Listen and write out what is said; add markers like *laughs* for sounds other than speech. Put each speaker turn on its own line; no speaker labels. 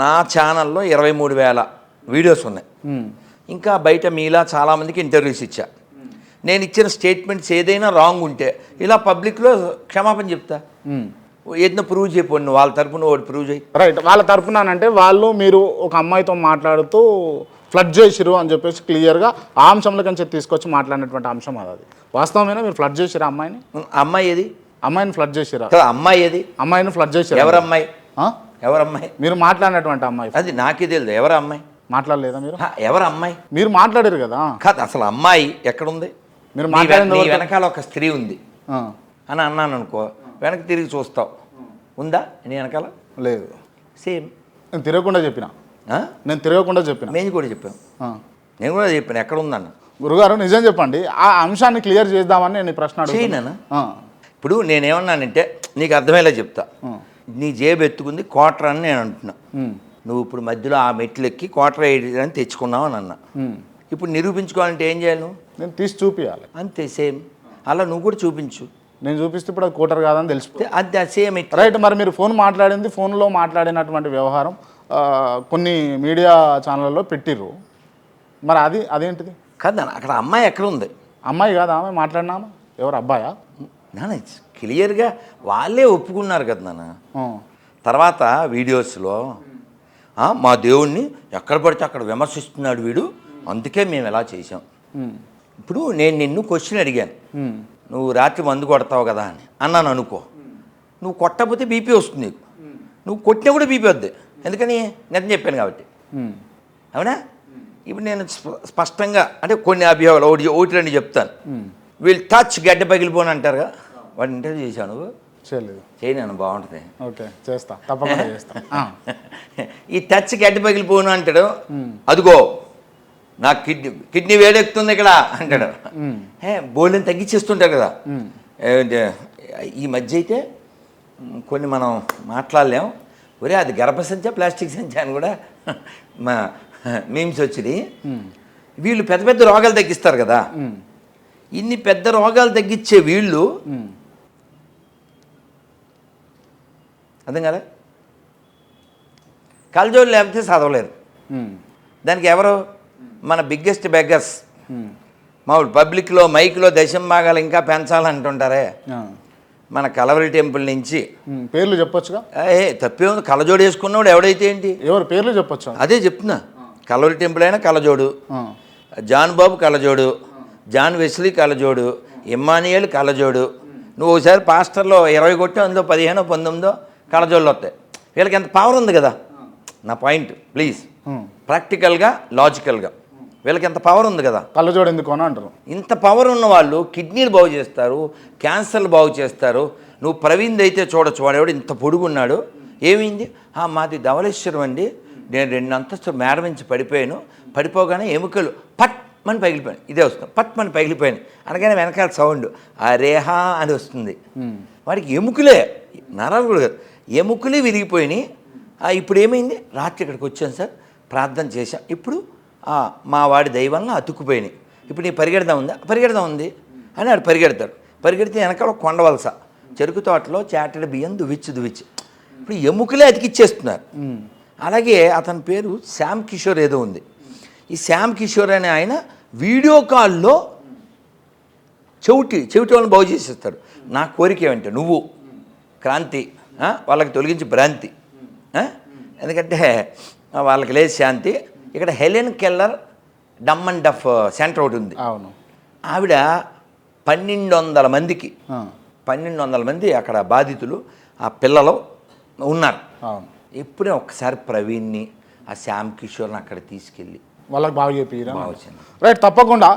నా ఛానల్లో ఇరవై మూడు వేల వీడియోస్ ఉన్నాయి. ఇంకా బయట మీలా చాలామందికి ఇంటర్వ్యూస్ ఇచ్చా. నేను ఇచ్చిన స్టేట్మెంట్స్ ఏదైనా రాంగ్ ఉంటే ఇలా పబ్లిక్లో క్షమాపణ చెప్తా. ఏదైనా ప్రూవ్ చేయపోండి వాళ్ళ తరపున ఒకటి ప్రూవ్ చేయి.
రైట్ వాళ్ళ తరపున అంటే వాళ్ళు మీరు ఒక అమ్మాయితో మాట్లాడుతూ ఫ్లడ్ చేసిరు అని చెప్పేసి క్లియర్గా ఆ అంశంలో కంచె తీసుకొచ్చి మాట్లాడినటువంటి అంశం అది. వాస్తవమేనా మీరు ఫ్లడ్ చేసిరా అమ్మాయిని?
అమ్మాయి ఏది?
అమ్మాయిని ఫ్లడ్ చేసిరా
అమ్మాయి ఏది?
అమ్మాయిని ఫ్లడ్ చేసిరా
ఎవరమ్మాయి? ఎవరమ్మాయి?
మీరు మాట్లాడినటువంటి అమ్మాయి.
అది నాకే తెలియదు ఎవరు అమ్మాయి
మాట్లాడలేదా మీరు?
ఎవరు అమ్మాయి
మీరు మాట్లాడారు కదా.
కాదు అసలు అమ్మాయి ఎక్కడుంది?
మీరు
నీ వెన-
మాట్లాడింది
నీ
ఎవరితో?
వెనకాల ఒక స్త్రీ ఉంది. అని అన్నాను అనుకో వెనక్కి తిరిగి చూస్తావు. ఉందా నీ వెనకాల?
లేదు.
సేమ్.
నేను తిరగకుండా చెప్పిన. నేను తిరగకుండా చెప్పిన.
మేము కూడా చెప్పాం
ఆ.
నేను కూడా చెప్పాను ఎక్కడ ఉందన్న
గురుగారు నిజం చెప్పండి. ఆ అంశాన్ని క్లియర్ చేద్దామని నేను ప్రశ్న అడుగుతున్నా.
చేయనా
ఆ.
ఇప్పుడు నేనేమన్నానంటే నీకు అర్థమయ్యేలా చెప్తా. నీ జేబు ఎత్తుకుంది క్వార్టర్ అని నేను అంటున్నా. నువ్వు ఇప్పుడు మధ్యలో ఆ మెట్లు ఎక్కి క్వార్టర్ వేయడానికి తెచ్చుకున్నావు అని అన్నా. ఇప్పుడు నిరూపించుకోవాలంటే ఏం చేయాలి
నేను తీసి చూపించాలి
అంతే సేమ్. అలా నువ్వు కూడా చూపించు.
నేను చూపిస్తే ఇప్పుడు అది కూటర్ కాదని తెలిసిపోతుంది.
అంతే సేమ్
రైట్ మరి మీరు ఫోన్ మాట్లాడింది ఫోన్లో మాట్లాడినటువంటి వ్యవహారం కొన్ని మీడియా ఛానళ్ళలో పెట్టిర్రు. మరి అది అదేంటిది?
కాదు అక్కడ అమ్మాయి ఎక్కడ ఉంది
అమ్మాయి కాదా ఆమె? మాట్లాడినామా ఎవరు అబ్బాయా?
నాన్న క్లియర్గా వాళ్ళే ఒప్పుకున్నారు కదా నాన్న. తర్వాత వీడియోస్లో "ఆ, మా దేవుణ్ణి ఎక్కడ పడితే అక్కడ విమర్శిస్తున్నాడు వీడు. అందుకే మేము ఎలా చేసాం ఇప్పుడు నేను నిన్ను క్వశ్చన్ అడిగాను. నువ్వు రాత్రి మందు కొడతావు కదా అని. అన్నాను అనుకో. నువ్వు కొట్టకపోతే బీపీ వస్తుంది నీకు. నువ్వు కొట్టినా కూడా బీపీ వద్దు. ఎందుకని? నిజం చెప్పాను కాబట్టి. అవునా? ఇప్పుడు నేను స్ప- స్పష్టంగా అంటే కొన్ని అభియోగాలు ఒకటి ఒకటి రెండు చెప్తాను. వీళ్ళు టచ్ గడ్డ పగిలిపోను అంటారుగా. వాడు ఇంటర్వ్యూ చేశాను నువ్వు?
చేయలేదు.
చేయను బాగుంటుంది.
ఓకే చేస్తా. తప్పకుండా *laughs* చేస్తా.
ఈ టచ్ గడ్డ పగిలిపోను అంటాడు. అదిగో నా కిడ్నీ కిడ్నీ వేడెక్కుతుంది ఇక్కడ అంటాడు. హే బోల్డెన్ తగ్గించేస్తుంటారు కదా. ఈ మధ్య అయితే కొన్ని మనం మాట్లాడలేం. ఒరే అది గర్భసంచ ప్లాస్టిక్ సంచ అని కూడా మా మీమ్స్ వచ్చినాయి. వీళ్ళు పెద్ద పెద్ద రోగాలు తగ్గిస్తారు కదా. ఇన్ని పెద్ద రోగాలు తగ్గించే వీళ్ళు అర్థం కదా కలజోడు లేకపోతే చదవలేరు
ఉమ్,
దానికి ఎవరు? మన బిగ్గెస్ట్ బెగ్గర్స్. మామూలు పబ్లిక్లో మైక్లో దశం భాగాలు ఇంకా పెంచాలంటుంటారే? మన కలవరి టెంపుల్ నుంచి.
పేర్లు చెప్పొచ్చుగా?
ఏ తప్పే ఉంది. కలజోడు వేసుకున్నవాడు ఎవడైతే ఏంటి?
ఎవరు? పేర్లు చెప్పొచ్చు?
అదే చెప్తున్నా. కలవరి టెంపుల్ అయినా కలజోడు జాన్ బాబు కలజోడు జాన్ వెస్లీ కలజోడు ఇమ్మానియల్ కలజోడు నువ్వు ఒకసారి పాస్టర్లో ఇరవై కొట్టి అందులో పదిహేనో పంతొమ్మిదో కలజోళ్ళు వస్తాయి. వీళ్ళకి ఎంత పవర్ ఉంది కదా? నా పాయింట్ ప్లీజ్. ప్రాక్టికల్గా లాజికల్గా వీళ్ళకి ఎంత పవర్ ఉంది కదా?
కళ్ళజోడు ఎందుకు అని అంటారు?
ఇంత పవర్ ఉన్న వాళ్ళు కిడ్నీలు బాగు చేస్తారు క్యాన్సర్లు బాగు చేస్తారు. నువ్వు ప్రవీణ్ అయితే చూడొచ్చు వాడెవడు ఇంత పొడుగున్నాడు. ఏమైంది? "ఆ, మాది ధవళేశ్వరం అండి. నేను రెండు అంతస్తు మేడ నుంచి పడిపోయాను. పడిపోగానే ఎముకలు పట్ మని పగిలిపోయాను ఇదే వస్తుంది. పట్ మని పగిలిపోయాను అనగానే వెనకాల సౌండ్ అరేహా అని వస్తుంది. వాడికి ఎముకలే. నరాలు కూడా కాదు. ఎముకలే విరిగిపోయినాయి. ఆ, ఇప్పుడు ఏమైంది రాత్రి ఇక్కడికి వచ్చాను సార్. ప్రార్థన చేశాం. ఇప్పుడు మా వాడి దైవంగా అతుక్కుపోయినాయి. ఇప్పుడు నీ పరిగెడదా ఉందా? పరిగెడదా ఉంది. అని ఆడు పరిగెడతాడు. పరిగెడితే వెనకాల కొండవలస చెరుకు తోటలో చాటెడ బియ్యం దువిచ్చు దువిచ్చు ఇప్పుడు ఎముకలే అతికిచ్చేస్తున్నారు. అలాగే అతని పేరు శ్యామ్ కిషోర్ ఏదో ఉంది. ఈ శ్యామ్ కిషోర్ అనే ఆయన వీడియో కాల్లో చెవిటి చెవిటి వాళ్ళని బాగు చేసేస్తాడు. నా కోరిక ఏమంటే నువ్వు క్రాంతి వాళ్ళకి తొలగించి భ్రాంతి? ఎందుకంటే వాళ్ళకి లేదు శాంతి. ఇక్కడ Helen Keller dumb and deaf centre ఒకటి ఉంది.
అవును.
ఆవిడ పన్నెండు వందల మందికి పన్నెండు వందల మంది అక్కడ బాధితులు ఆ పిల్లలు ఉన్నారు.
అవును.
ఎప్పుడే ఒక్కసారి ప్రవీణ్ని ఆ శ్యామ్ కిషోర్ని అక్కడ తీసుకెళ్ళి
వాళ్ళకి
బాగా వచ్చింది
రైట్ తప్పకుండా.